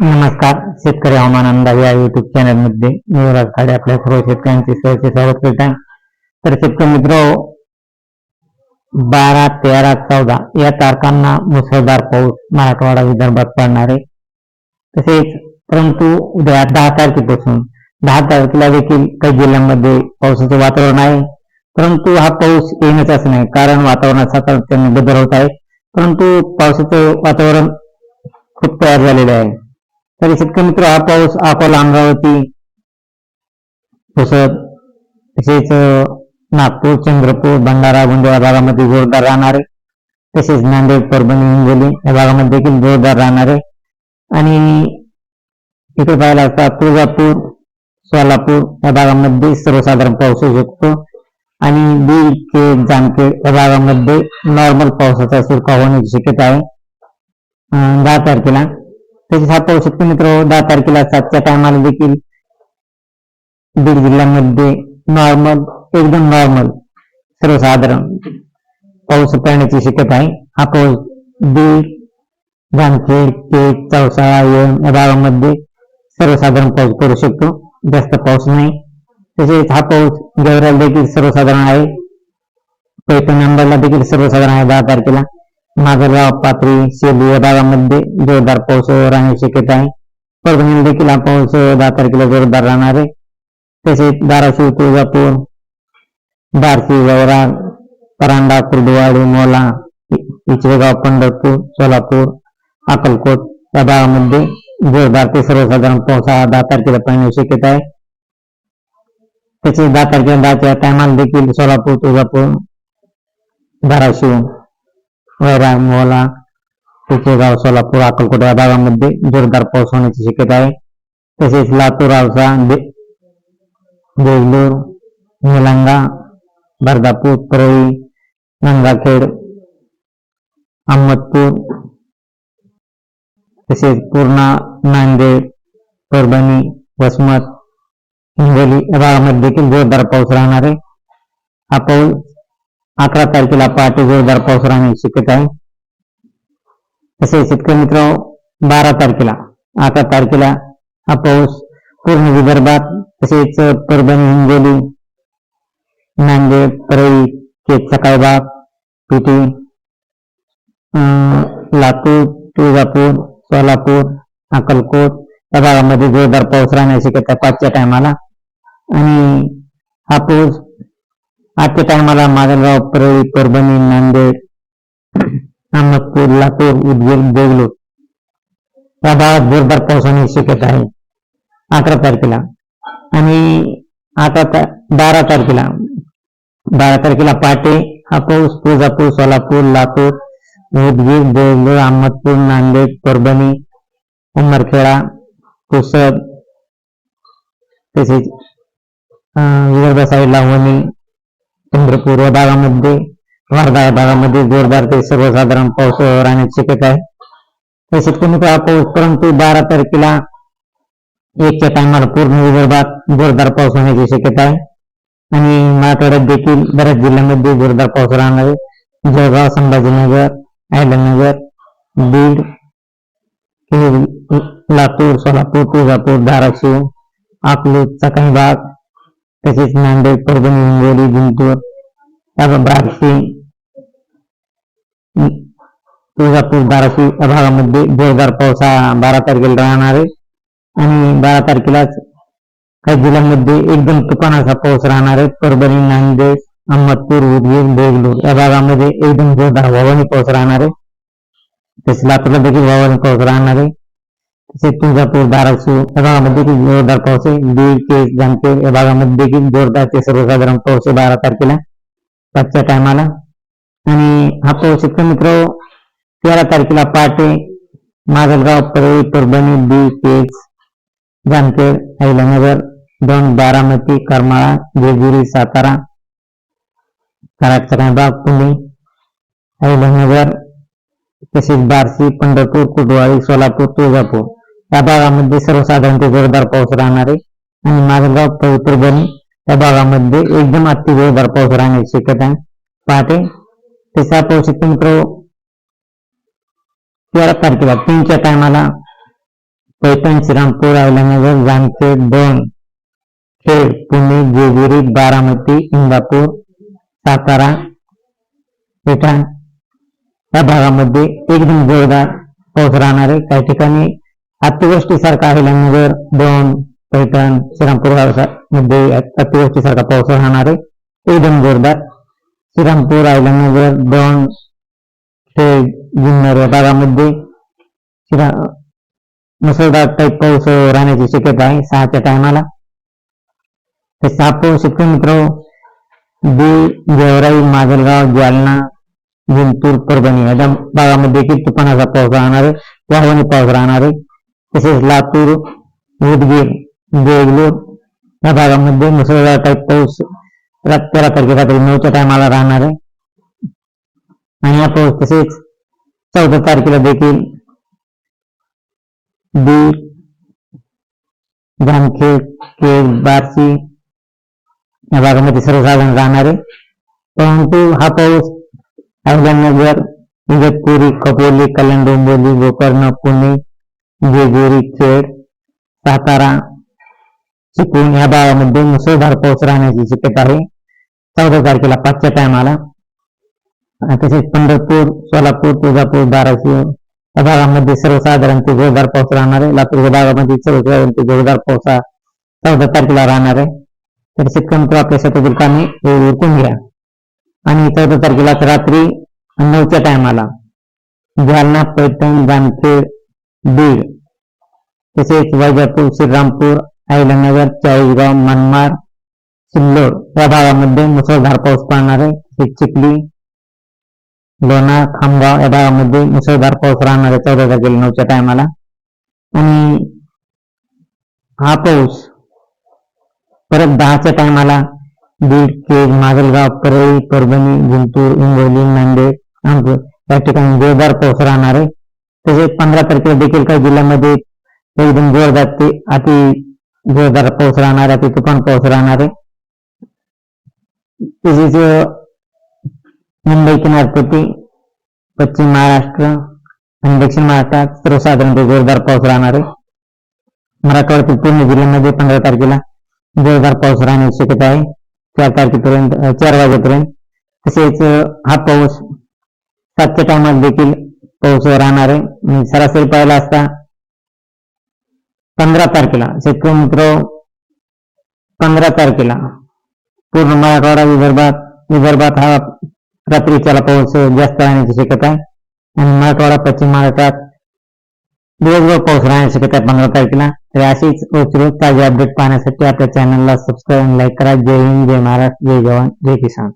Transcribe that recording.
नमस्कार. शेतकरी हवामान अंदाज या युट्यूब चॅनलमध्ये मी युवराज खाडे आपल्या सर्व शेतकऱ्यांचे सहर्ष स्वागत करीत आहे तर शेतकरी मित्र बारा तेरा चौदा या तारखांना मुसळधार पाऊस मराठवाडा विदर्भात पडणार आहे. तसेच परंतु उद्या दहा तारखेपासून दहा तारखेला देखील काही जिल्ह्यांमध्ये पावसाचं वातावरण आहे. परंतु हा पाऊस येण्याचाच नाही कारण वातावरणात सातत्याने बदल होत आहे. परंतु पावसाचं वातावरण खूप तयार झालेले आहे. तरी शेतकरी मित्र हा पाऊस अकोला अमरावती पुसद तसेच नागपूर चंद्रपूर भंडारा गोंदिया भागामध्ये जोरदार राहणार आहे तसेच नांदेड परभणी हिंगोली या भागामध्ये देखील जोरदार राहणार आहे आणि इकडे पाहायला असता तुळजापूर सोलापूर या भागामध्ये सर्वसाधारण पाऊस होऊ शकतो आणि बीड के जामखेड या भागामध्ये नॉर्मल पावसाचा सुरका होण्याची शक्यता आहे. दहा तारखेला तसेच हा पाऊस शेतकरी मित्र. दहा तारखेला सातच्या टायमाला देखील बीड जिल्ह्यामध्ये नॉर्मल एकदम नॉर्मल सर्वसाधारण पाऊस पडण्याची शक्यता आहे. हा पाऊस बीड जामखेड पेठ, चौसाळा या भागामध्ये सर्वसाधारण पाऊस पडू शकतो. जास्त पाऊस नाही. तसेच हा पाऊस गेवराला देखील सर्वसाधारण आहे. पैठण अंबाला देखील सर्वसाधारण आहे दहा तारखेला. माजलगाव पाथरी सेलू या भागामध्ये जोरदार पाऊस राहण्याची शक्यता आहे परभणीला देखील हा पाऊस दहा तारखेला जोरदार राहणार आहे तसेच धाराशिव, तुळजापूर, बार्शी, वैराग, परांडा, कुर्डुवाडी, मोला इचरेगाव, पंढरपूर, सोलापूर, अक्कलकोट, या भागामध्ये जोरदार ते सर्वसाधारण पाऊस हा दहा तारखेला पडण्याची शक्यता आहे. तसेच दहा तारखेला दहाच्या टायमाला देखील सोलापूर, तुळजापूर, धाराशिव वैराग मोहला गाव सोलापूर अकलकोट या भागामध्ये जोरदार पाऊस होण्याची शक्यता आहे. तसेच लातूर आवसा दे- देगलूर निलंगा बर्दापूर परळी गंगाखेड अहमदपूर तसेच पूर्णा नांदेड परभणी वसमत हिंगोली या भागामध्ये देखील जोरदार पाऊस राहणार आहे. हा पाऊस अकरा तारखेला पहाटे जोरदार पाऊस राहण्याची शक्यता आहे. तसेच शेतकरी मित्र बारा तारखेला अकरा तारखेला हा पाऊस पूर्ण विदर्भात तसेच परभणी हिंगोली नांदेड परळी केत सकाळबाग पिटी अं, लातूर तुळजापूर सोलापूर अक्कलकोट या भागामध्ये जोरदार पाऊस राहण्याची शक्यता आहे पाचच्या टायमाला. आणि हा पाऊस आजच्या टायमाला माजलगाव परळी परभणी नांदेड अहमदपूर लातूर उदगीर देगलूर या भागात जोरदार पावसाने शक्यता आहे. अकरा तारखेला. आणि अकरा बारा तारखेला. बारा तारखेला पहाटे हा पाऊस तुळजापूर सोलापूर लातूर उदगीर देगलूर अहमदपूर नांदेड परभणी उमरखेडा पुसद तसेच अं, विदर्भ साईडला वणी चंद्रपूर या भागामध्ये, वर्धा भागामध्ये जोरदार ते सर्वसाधारण पाऊस राहण्याची शक्यता आहे. मित्र हा पाऊस परंतु बारा तारखेला एकच्या टायमाला पूर्ण विदर्भात जोरदार पाऊस होण्याची शक्यता आहे. आणि मराठवाड्यात देखील बऱ्याच जिल्ह्यांमध्ये जोरदार पाऊस राहणार आहे. जळगाव, संभाजीनगर, अहिल्यानगर, बीड लातूर, सोलापूर, तुळजापूर, धाराशिव अकलूजचा काही भाग तसेच नांदेड परभणी हिंगोली त्याचा बार्शी तुळजापूर धाराशिव या भागामध्ये जोरदार पाऊस हा बारा तारखेला राहणार आहे आणि बारा तारखेलाच काही जिल्ह्यांमध्ये एकदम तुफानाचा पाऊस राहणार आहे परभणी नांदेड अहमदपूर उदगीर देगलूर या भागामध्ये एकदम जोरदार हवानी पाऊस राहणार आहे तसेच लातूरला देखील हवानी पाऊस राहणार आहे तसेच तुळजापूर धाराशिव या भागामध्ये देखील जोरदार पाऊस आहे. बीड केस जामखेड या भागामध्ये देखील जोरदार ते सर्वसाधारण पाऊस आहे बारा तारखेला पाचच्या टायमाला. आणि हा पाऊस शेतकरी मित्र? तेरा तारखेला पहाटे माजलगाव परळी परभणी बीड केस जामखेड अहिल्यानगर दोन बारामती करमाळा जेजुरी सातारा कराडचा भाग पुणे अहिल्यानगर तसेच बार्शी पंढरपूर कुटवाडी सोलापूर तुळजापूर. या भागामध्ये सर्वसाधारण ते जोरदार पाऊस राहणार आहे. आणि माझगाव पवित्र बनी या भागामध्ये एकदम अति जोरदार पाऊस राहण्याची शक्यता आहे पहाटे तसा पाऊस मित्र तेरा तारखेला तीनच्या टायमाला पैठण श्रीरामपूर अहिल्यानगर जामखेड दोन खेड पुणे जेजुरी बारामती इंदापूर सातारा पैठण या भागामध्ये एकदम जोरदार पाऊस राहणार आहे. काही ठिकाणी अतिवृष्टीसारखा अहिल्यानगर दोन पैठण श्रीरामपूरमध्ये अतिवृष्टीसारखा पाऊस राहणार आहे. एकदम जोरदार. श्रीरामपूर अहिल्यानगर दोन ते जुन्नर या भागामध्ये. मुसळधार टाईप पाऊस राहण्याची शक्यता आहे सहाच्या टायमाला तर सापो पाऊस शेतकरी मित्र बीड गेवराई माजलगाव जालना जिंतूर परभणी या भागामध्ये किती तुफानाचा पाऊस राहणार आहे? वाहवानी पाऊस राहणार आहे. तसेच लातूर उदगीर देगलूर या भागामध्ये मुसळधार टाईप पाऊस तेरा तारखेला रात्री नऊच्या टायमाला राहणार आहे. आणि हा पाऊस तसेच चौदा तारखेला देखील बीड जामखेड केळ बारसी या भागामध्ये सर्वसाधारण राहणार आहे. परंतु हा पाऊस अहमदनगर इगतपुरी कपोली कल्याण डोंबिवली गोकर्ण पुणे जेजुरी खेड सातारा चिपळूण या भागामध्ये मुसळधार पाऊस राहण्याची शक्यता आहे. चौदा तारखेला पाचच्या टायमाला तसेच पंढरपूर सोलापूर तुळजापूर धाराशिव या भागामध्ये सर्वसाधारण ते जोरदार पाऊस राहणार आहे. लातूर भागामध्ये सर्वसाधारण ते जोरदार पाऊस हा चौदा तारखेला राहणार आहे. तर शेतकरी आपल्या शेतातील कामे हे उरकून घ्या. आणि चौदा तारखेला रात्री नऊच्या टायमाला जालना पैठण जामखेड बीड तसेच वैजापूर श्रीरामपूर अहिल्यानगर चाळीसगाव मनमाड सिल्लोड या भागामध्ये मुसळधार पाऊस पडणार आहे. तसेच चिखली लोणार खामगाव या भागामध्ये मुसळधार पाऊस राहणार आहे चौदा तारखेला नऊच्या टायमाला. आणि हा पाऊस परत दहाच्या टायमाला बीड केज माजलगाव परळी परभणी जिंतूर हिंगोली नांदेड नागपूर या ठिकाणी जोरदार पाऊस राहणार आहे. तसेच पंधरा तारखेला देखील काही जिल्ह्यामध्ये एकदम जोरदार ते अति जोरदार पाऊस राहणार आहे अति तुफान पाऊस राहणार आहे. तसेच मुंबई किनारपट्टी पश्चिम महाराष्ट्र आणि दक्षिण महाराष्ट्रात सर्वसाधारणतः जोरदार पाऊस राहणार आहे. मराठवाड्यातील पूर्ण जिल्ह्यामध्ये पंधरा तारखेला जोरदार पाऊस राहण्याची शक्यता आहे. चार तारखेपर्यंत चार वाजेपर्यंत. तसेच हा पाऊस सातच्या टायमात देखील पाऊस राहणार आहे. सरासरी पाहिला असता पंधरा तारखेला शेतकरी मित्र पंधरा तारखेला पूर्ण मराठवाडा विदर्भात विदर्भात हा रात्रीच्याला पाऊस जास्त राहण्याची शक्यता आहे आणि मराठवाडा पश्चिम महाराष्ट्रात दिवसभर पाऊस राहण्याची शक्यता आहे पंधरा तारखेला तर अशीच रोज ताजे अपडेट पाहण्यासाठी आपल्या चॅनलला सबस्क्राईब लाईक करा। जय हिंद, जय महाराष्ट्र, जय जवान, जय किसान।